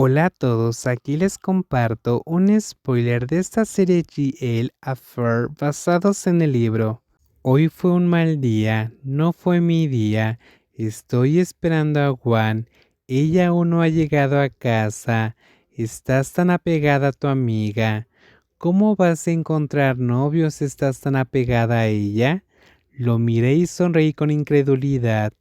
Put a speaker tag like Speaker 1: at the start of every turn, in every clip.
Speaker 1: Hola a todos, aquí les comparto un spoiler de esta serie GL Affair basados en el libro. Hoy fue un mal día, no fue mi día, estoy esperando a Juan, ella aún no ha llegado a casa, estás tan apegada a tu amiga, ¿cómo vas a encontrar novios estás tan apegada a ella? Lo miré y sonreí con incredulidad.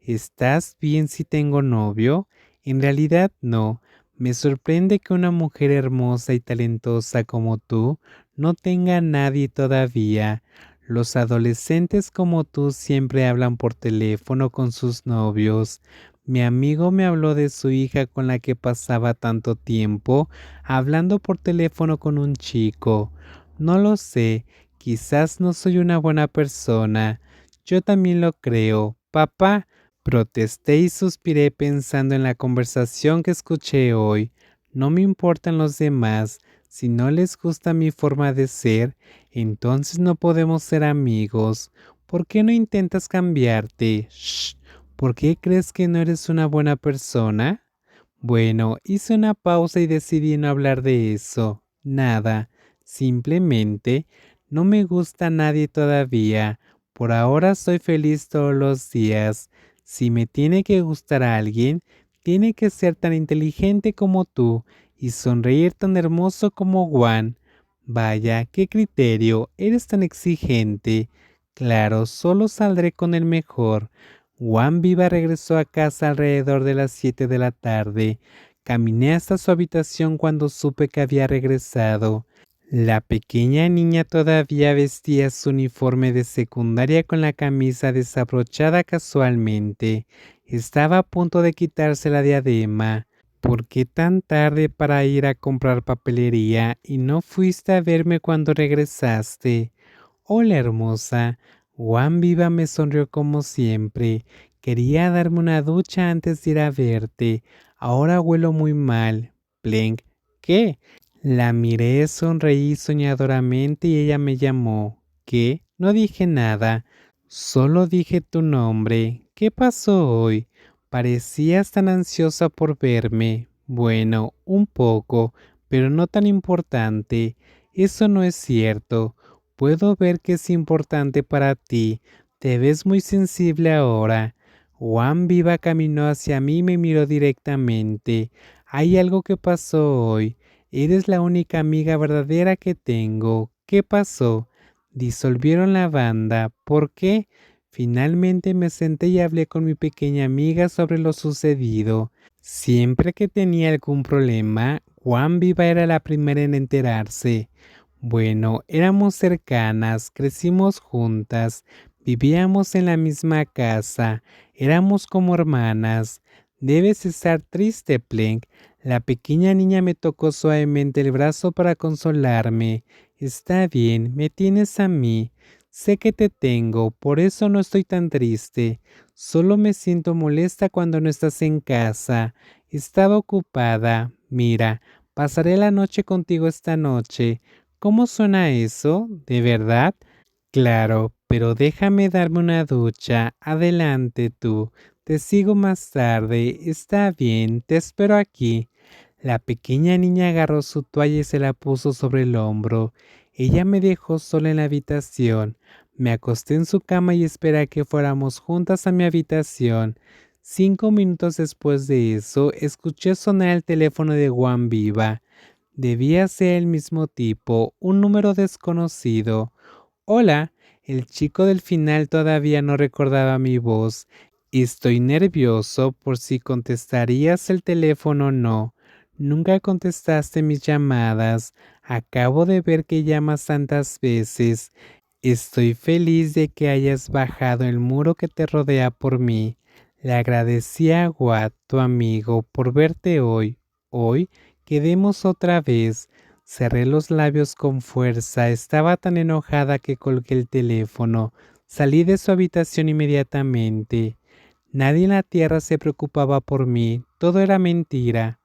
Speaker 1: ¿Estás bien si tengo novio? En realidad no. Me sorprende que una mujer hermosa y talentosa como tú no tenga a nadie todavía. Los adolescentes como tú siempre hablan por teléfono con sus novios. Mi amigo me habló de su hija con la que pasaba tanto tiempo hablando por teléfono con un chico. No lo sé, quizás no soy una buena persona. Yo también lo creo. Papá, Protesté y suspiré pensando en la conversación que escuché hoy. No me importan los demás. Si no les gusta mi forma de ser, entonces no podemos ser amigos. ¿Por qué no intentas cambiarte? Shh. ¿Por qué crees que no eres una buena persona? Bueno, hice una pausa y decidí no hablar de eso. Nada. Simplemente no me gusta nadie todavía. Por ahora soy feliz todos los días. Si me tiene que gustar a alguien, tiene que ser tan inteligente como tú y sonreír tan hermoso como Juan. Vaya, qué criterio, eres tan exigente. Claro, solo saldré con el mejor. Juan Viva regresó a casa alrededor de las siete de la tarde. Caminé hasta su habitación cuando supe que había regresado. La pequeña niña todavía vestía su uniforme de secundaria con la camisa desabrochada casualmente. Estaba a punto de quitarse la diadema. ¿Por qué tan tarde para ir a comprar papelería y no fuiste a verme cuando regresaste? Hola hermosa. Juan Viva me sonrió como siempre. Quería darme una ducha antes de ir a verte. Ahora huelo muy mal. Plenk. ¿Qué? La miré, sonreí soñadoramente y ella me llamó. ¿Qué? No dije nada. Solo dije tu nombre. ¿Qué pasó hoy? Parecías tan ansiosa por verme. Bueno, un poco, pero no tan importante. Eso no es cierto. Puedo ver que es importante para ti. Te ves muy sensible ahora. Juan Viva caminó hacia mí y me miró directamente. Hay algo que pasó hoy. Eres la única amiga verdadera que tengo. ¿Qué pasó? Disolvieron la banda. ¿Por qué? Finalmente me senté y hablé con mi pequeña amiga sobre lo sucedido. Siempre que tenía algún problema, Juan Viva era la primera en enterarse. Bueno, éramos cercanas, crecimos juntas, vivíamos en la misma casa, éramos como hermanas. Debes estar triste, Plenk. La pequeña niña me tocó suavemente el brazo para consolarme. Está bien, me tienes a mí. Sé que te tengo, por eso no estoy tan triste. Solo me siento molesta cuando no estás en casa. Estaba ocupada. Mira, pasaré la noche contigo esta noche. ¿Cómo suena eso? ¿De verdad? Claro, pero déjame darme una ducha. Adelante tú. Te sigo más tarde. Está bien, te espero aquí. La pequeña niña agarró su toalla y se la puso sobre el hombro. Ella me dejó sola en la habitación. Me acosté en su cama y esperé a que fuéramos juntas a mi habitación. Cinco minutos después de eso, escuché sonar el teléfono de Juan Viva. Debía ser el mismo tipo, un número desconocido. Hola, el chico del final todavía no recordaba mi voz. Estoy nervioso por si contestarías el teléfono o no. Nunca contestaste mis llamadas. Acabo de ver que llamas tantas veces. Estoy feliz de que hayas bajado el muro que te rodea por mí. Le agradecí a Watt, tu amigo, por verte hoy. Hoy quedemos otra vez. Cerré los labios con fuerza. Estaba tan enojada que colgué el teléfono. Salí de su habitación inmediatamente. Nadie en la tierra se preocupaba por mí, todo era mentira.